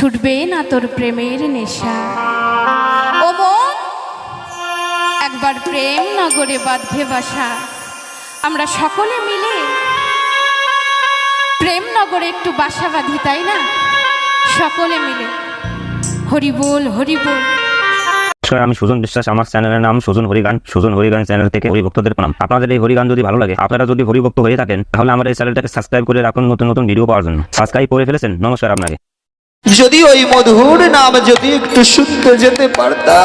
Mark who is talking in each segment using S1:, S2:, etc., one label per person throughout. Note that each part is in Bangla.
S1: ছুটবে না তোর প্রেমের নেশা। ও মন একবার প্রেম নগরে বাঁধবে বাসা। আমরা সকলে মিলে প্রেম নগরে একটু বাসা বাঁধি, তাই না? সকলে মিলে। হরি বল হরি বল।
S2: আমি সুজন বিশ্বাস, আমার চ্যানেলের নাম সুজন হরিগান। সুজন হরিগান চ্যানেল থেকে হরিভক্তদের প্রণাম। আপনাদের এই হরিগান যদি ভালো লাগে, আপনারা যদি হরিভক্ত হয়ে থাকেন, তাহলে আমার এই চ্যানেলটাকে সাবস্ক্রাইব করে রাখুন নতুন নতুন ভিডিও পাওয়ার জন্য। সাবস্ক্রাইব করে ফেলেছেন, নমস্কার আপনাকে।
S3: যদি ওই মধুর নাম যদি একটু শুনতে যেতে পারতাম।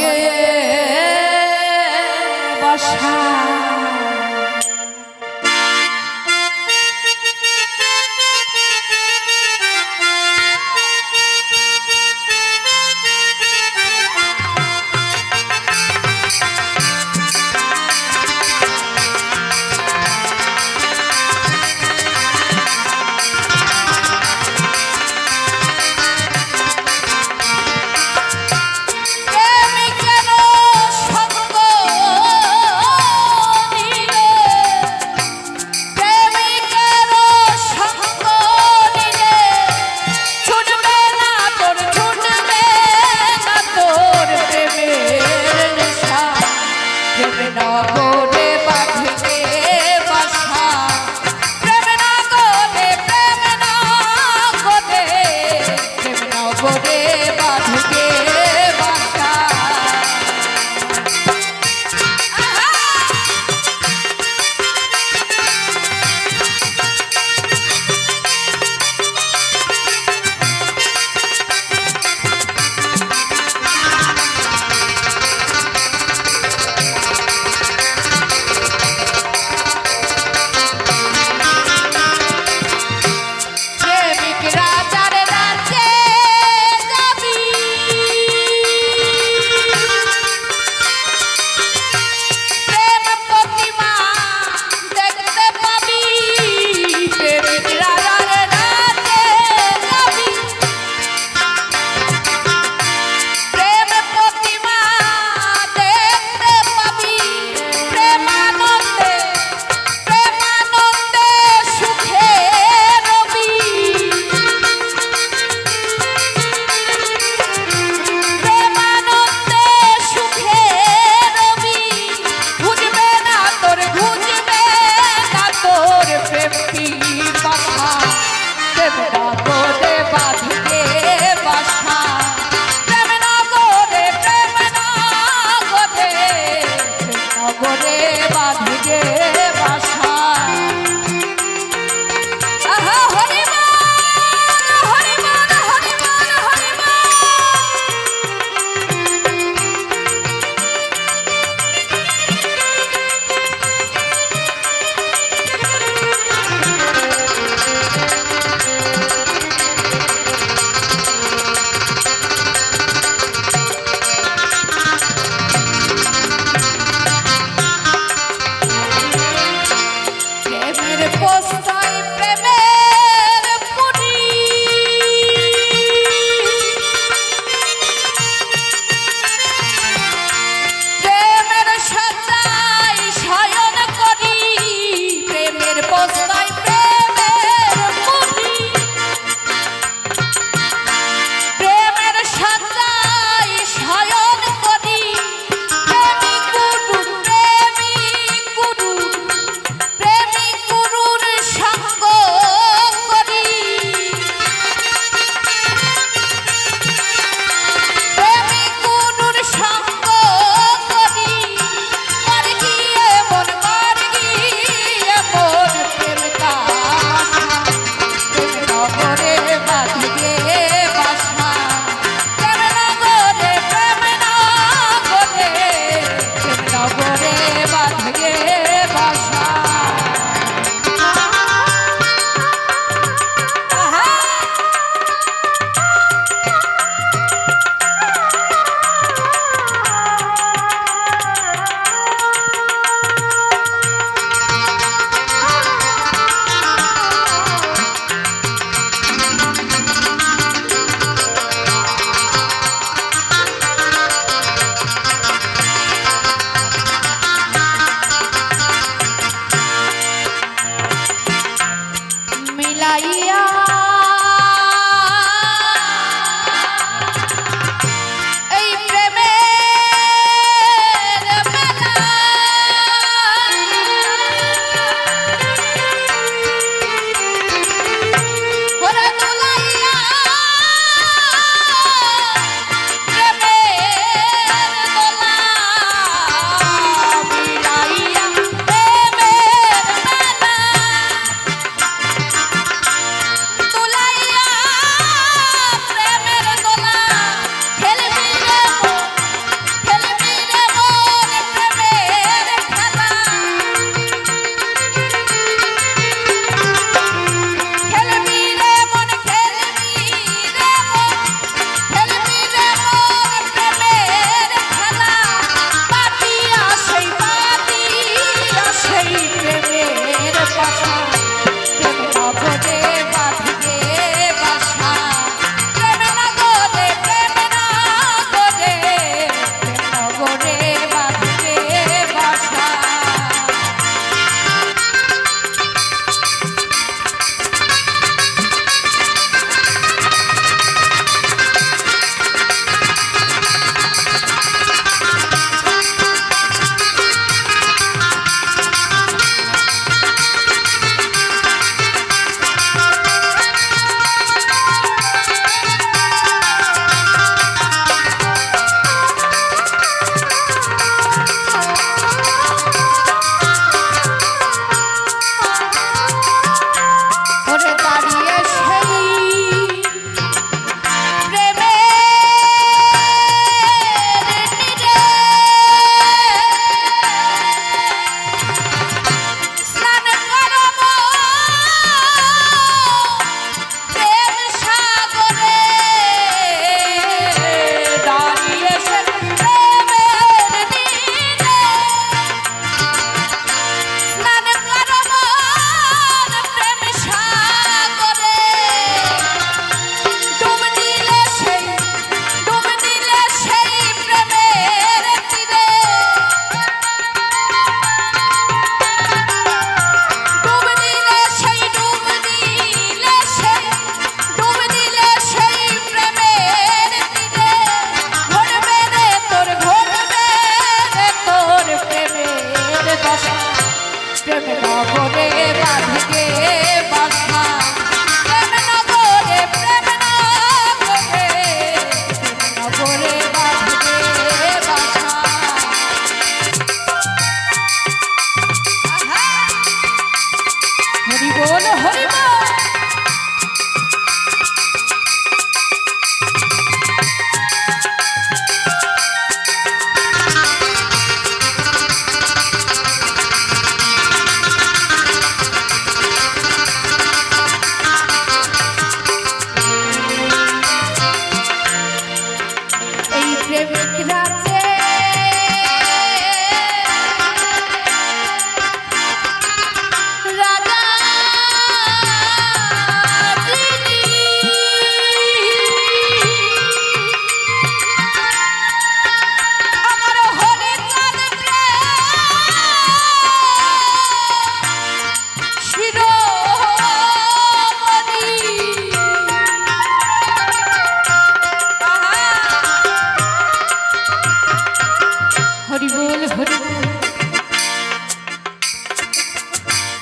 S1: বাদিয়ে বাসা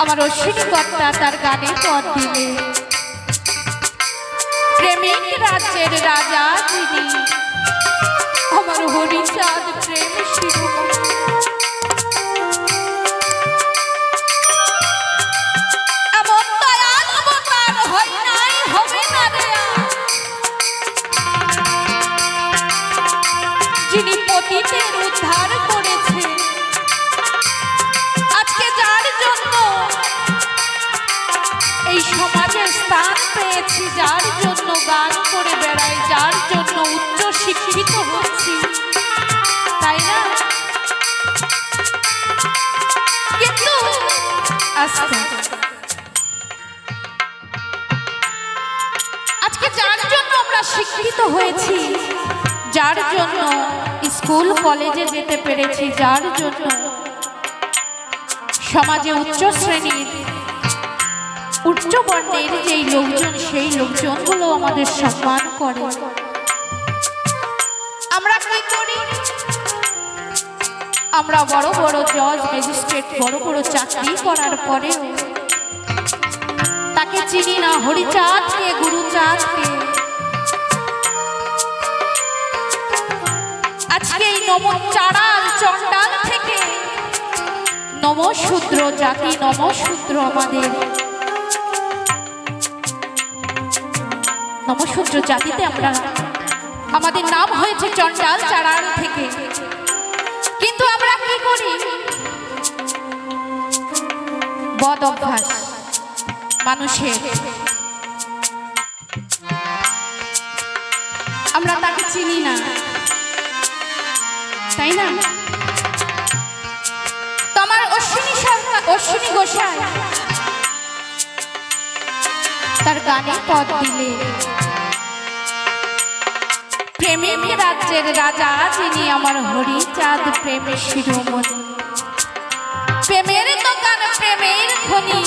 S3: আমার অশ্বিনী কর্তা তার গানে পথ দিলে। প্রেমিক রাজ্যের রাজা তিনি। আমার হরিচাঁদ প্রেম শিরোমণি এই সমাজে স্থান পেয়েছি, যার জন্য গান করে বেড়াই, যার জন্য উচ্চ শিক্ষিত হচ্ছি। তাই না? কিন্তু আজকে যার জন্য আমরা শিক্ষিত হয়েছি, যার জন্য স্কুল, কলেজে যেতে পেরেছি, যার জন্য সমাজে উচ্চ শ্রেণির উচ্চ বর্ণের যেই লোকজন, সেই লোকজনগুলো আমাদের সম্মান করে। আমরা কি করি? আমরা বড় বড় জজ, ম্যাজিস্ট্রেট, বড় বড় চাকরি করার পরেও তাকে চিনি না হরিচাঁদকে গুরুচাঁদকে আজকে এই নম চাড়াল চণ্ডাল থেকে নমশূদ্র জাতি নমশূদ্র আমাদের। নমশূদ্র জাতিতে আমরা। আমাদের নাম হয়েছে চণ্ডাল চাড়াল থেকে। কিন্তু আমরা কি করি? বদ অভ্যাস, মানুষের। আমরা তাকে চিনি না। তাই না? তো আমার অশ্বিনী সরকার অশ্বিনী গোসাই, তার গানে পদ দিলে। প্রেমিক রাজ্যের রাজা, যিনি আমার হরিচাঁদ প্রেমে শিরোমণি। প্রেমের দোকান, প্রেমের খনি,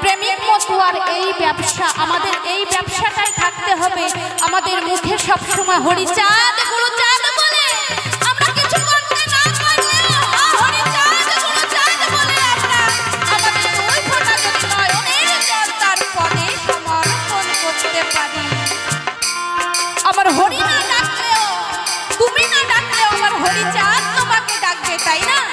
S3: প্রেমিক মতুয়ার এই ব্যবসা, আমাদের এই ব্যবসাটাই থাকতে হবে। আমাদের মুখে সবসময় হরিচাঁদ, গুরুচাঁদ বলে। আমরা হরিচাঁদ বলে আমরা। আমাদের লাগে তাই না?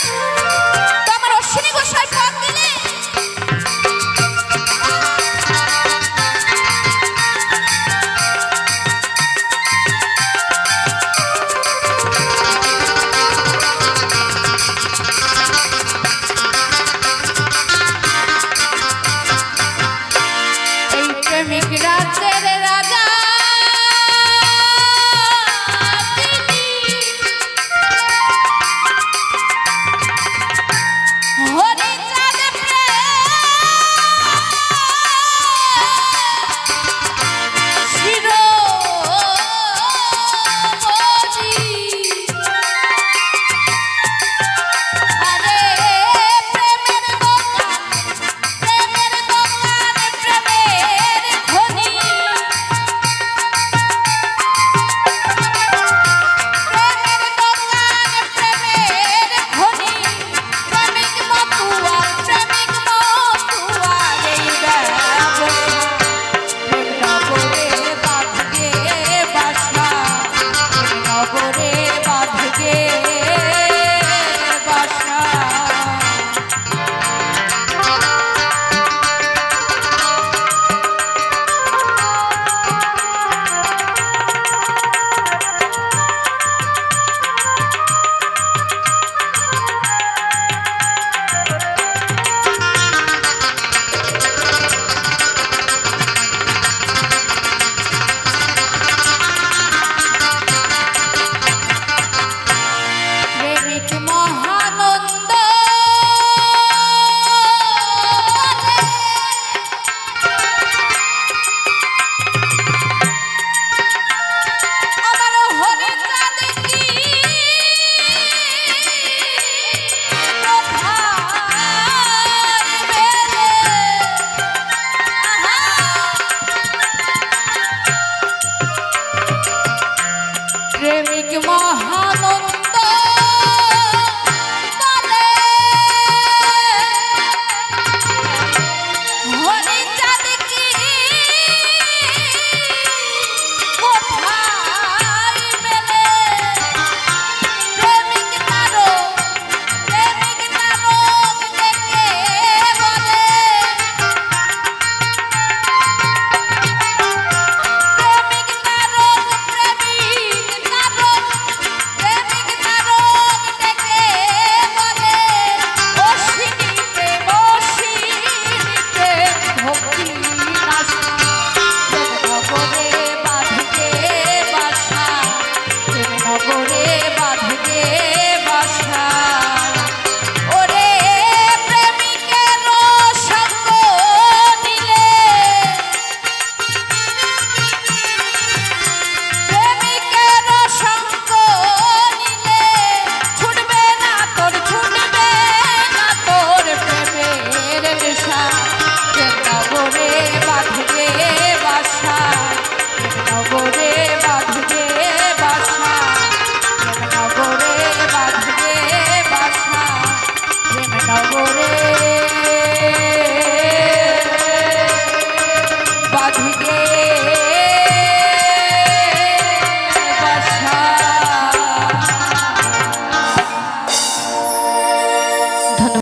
S3: you.